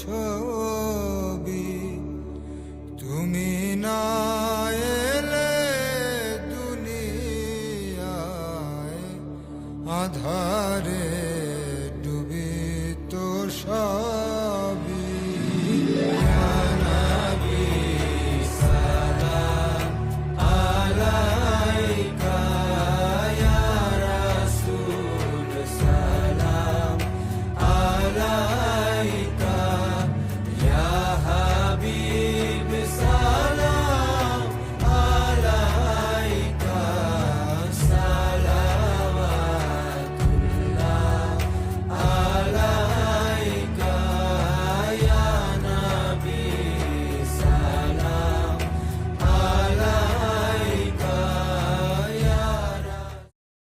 ছবি। তুমি না এলে দুনিয়ায় আধারে